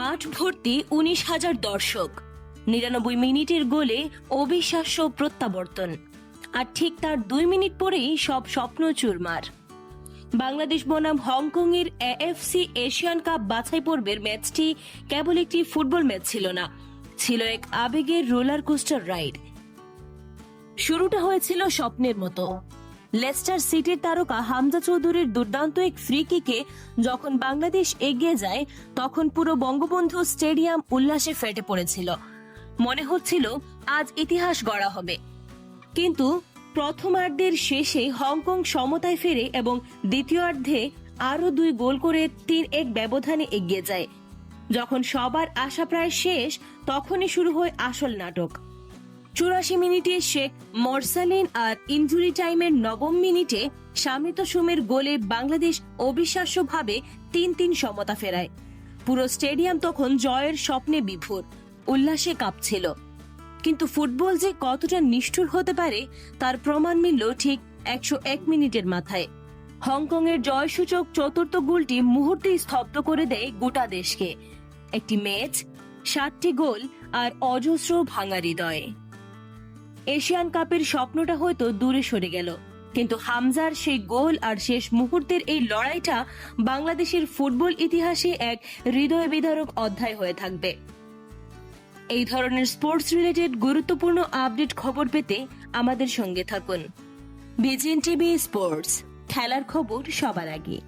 মাঠ ভর্তি উনিশ হাজার দর্শক। নিরানব্বই মিনিটের গোলে অবিশ্বাস্য প্রত্যাবর্তন। আর ঠিক তার দুই মিনিট পরেই সব স্বপ্ন চুরমার। বাংলাদেশ বনাম হংকং এর এএফসি এশিয়ান কাপ বাছাই পর্বের ম্যাচটি কেবল একটি ফুটবল ম্যাচ ছিল না, ছিল এক আবেগের রোলার কোস্টার রাইড। শুরুটা হয়েছিল স্বপ্নের মতো। লেস্টার সিটির তারকা হামজা চৌধুরীর দুর্দান্ত এক ফ্রি কিকে যখন বাংলাদেশ এগিয়ে যায়, তখন পুরো বঙ্গবন্ধু স্টেডিয়াম উল্লাসে ফেটে পড়েছিল। মনে হচ্ছিল আজ ইতিহাস গড়া হবে। কিন্তু প্রথমার্ধের শেষে হংকং সমতায় ফেরে এবং দ্বিতীয়ার্ধে আরও দুই গোল করে তিন এক ব্যবধানে এগিয়ে যায়। যখন সবার আশা প্রায় শেষ, তখনই শুরু হয় আসল নাটক। চুরাশি মিনিটে শেখ মরসালিন আর ইনজুরি টাইমের নবম মিনিটে সামিত সুমের গোলে বাংলাদেশ অবিশ্বাস্যভাবে তিন তিন সমতা ফেরায়। পুরো স্টেডিয়াম তখন জয়ের স্বপ্নে বিভোর, উল্লাসে কাঁপছিল। কিন্তু ফুটবল যে কতটা নিষ্ঠুর হতে পারে, তার প্রমাণ মিলল ঠিক একশো এক মিনিটের মাথায়। হংকং এর জয়সূচক চতুর্থ গোলটি মুহূর্তে স্তব্ধ করে দেয় গোটা দেশকে। একটি ম্যাচ, সাতটি গোল আর অজস্র ভাঙা হৃদয়। এশিয়ান কাপের স্বপ্নটা হয়তো দূরে সরে গেল। কিন্তু হামজার সেই গোল আর শেষ মুহূর্তের এই লড়াইটা বাংলাদেশের ফুটবল ইতিহাসে এক হৃদয় বিদারক অধ্যায় হয়ে থাকবে। এই ধরনের স্পোর্টস রিলেটেড গুরুত্বপূর্ণ আপডেট খবর পেতে আমাদের সঙ্গে থাকুন। বিজিএন টিভি স্পোর্টস খেলার খবর সবার আগে।